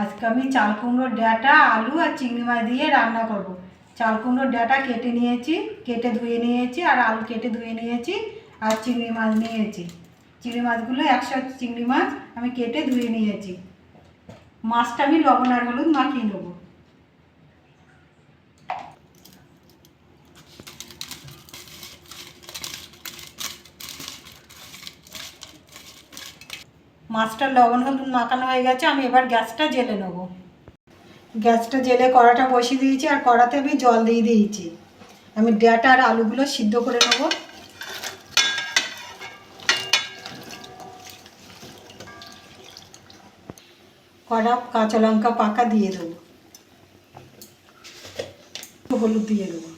আজকে আমি চাল কুমড়োর ডাঁটা, আলু আর চিংড়ি মাছ দিয়ে রান্না করব। চাল কুমড়োর ডাঁটা কেটে নিয়েছি, কেটে ধুয়ে নিয়েছি আর আলু কেটে ধুয়ে নিয়েছি আর চিংড়ি মাছ নিয়েছি। চিংড়ি মাছগুলো একশো চিংড়ি মাছ আমি কেটে ধুয়ে নিয়েছি। মাছটা আমি লবণ আর হলুদ মাখিয়ে নেব। মাছটা লবণ হলুদ মাখানো হয়ে গেছে, আমি এবার গ্যাসটা জেলে নেব। গ্যাসটা জেলে কড়াটা বসিয়ে দিয়েছি আর কড়াতে আমি জল দিয়ে দিয়েছি। আমি ডাটা আর আলুগুলো সিদ্ধ করে নেব। কড়া কাঁচা লঙ্কা পাকা দিয়ে দেবো। হলুদ দিয়ে দেবো।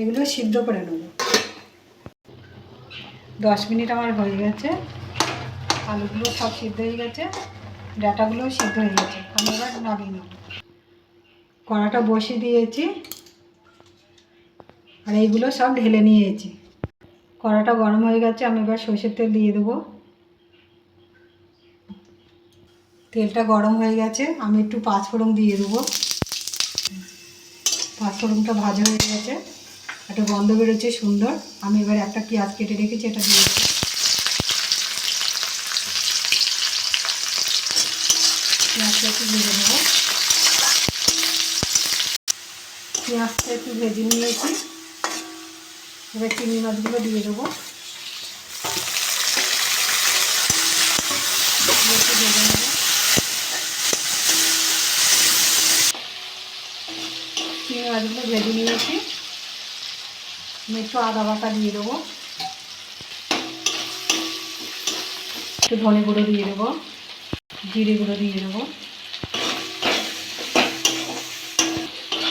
এগুলো সিদ্ধ করে নেব। দশ মিনিট আমার হয়ে গেছে। আলুগুলো সব সিদ্ধ হয়ে গেছে। ডাটাগুলোও সিদ্ধ হয়ে গেছে। আমি এবার নামিয়ে নেব। কড়াটা বসিয়ে দিয়েছি। আর এইগুলো সব ঢেলে নিয়েছি। কড়াটা গরম হয়ে গেছে। আমি এবার সর্ষের তেল দিয়ে দেবো। তেলটা গরম হয়ে গেছে। আমি একটু পাঁচফোড়ন দিয়ে দেবো। পাঁচফোড়নটা ভাজা হয়ে গেছে। একটা গন্ধ বেরোচ্ছে, সুন্দর। আমি এবার একটা পেঁয়াজ কেটে রেখেছি, এটা দিয়ে দেবো পেঁয়াজটা একটু ভেজে নেব। পেঁয়াজটা একটু ভেজে নিয়েছি। এবার চিংড়ি মাছগুলো দিয়ে দেবো। চিংড়ি মাছগুলো ভেজে নিয়েছি। আমি আদা বাটা দিয়ে দেবো। একটু ধনে গুঁড়ো দিয়ে দেবো। জিরে গুঁড়ো দিয়ে দেবো।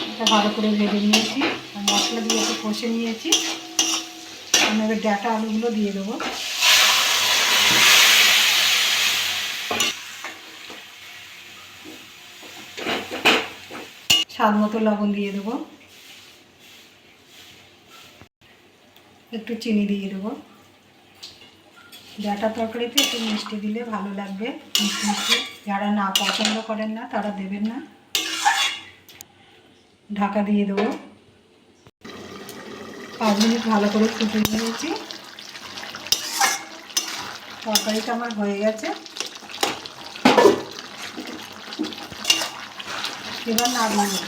এটা ভালো করে ভেজে নিয়েছি। মশলা দিয়ে একটু কষে নিয়েছি। আমি এবার ডাটা আলুগুলো দিয়ে দেবো। স্বাদ মতো লবণ দিয়ে দেবো। একটু চিনি দিয়ে দেবো। ডাটা তরকারিতে একটু মিষ্টি দিলে ভালো লাগবে, মিষ্টি মিষ্টি। যারা না পছন্দ করেন না, তারা দেবেন না। ঢাকা দিয়ে দেবো। পাঁচ মিনিট ভালো করে ফুটে নিয়েছি। তরকারিটা আমার হয়ে গেছে। এবার নামিয়ে নেব।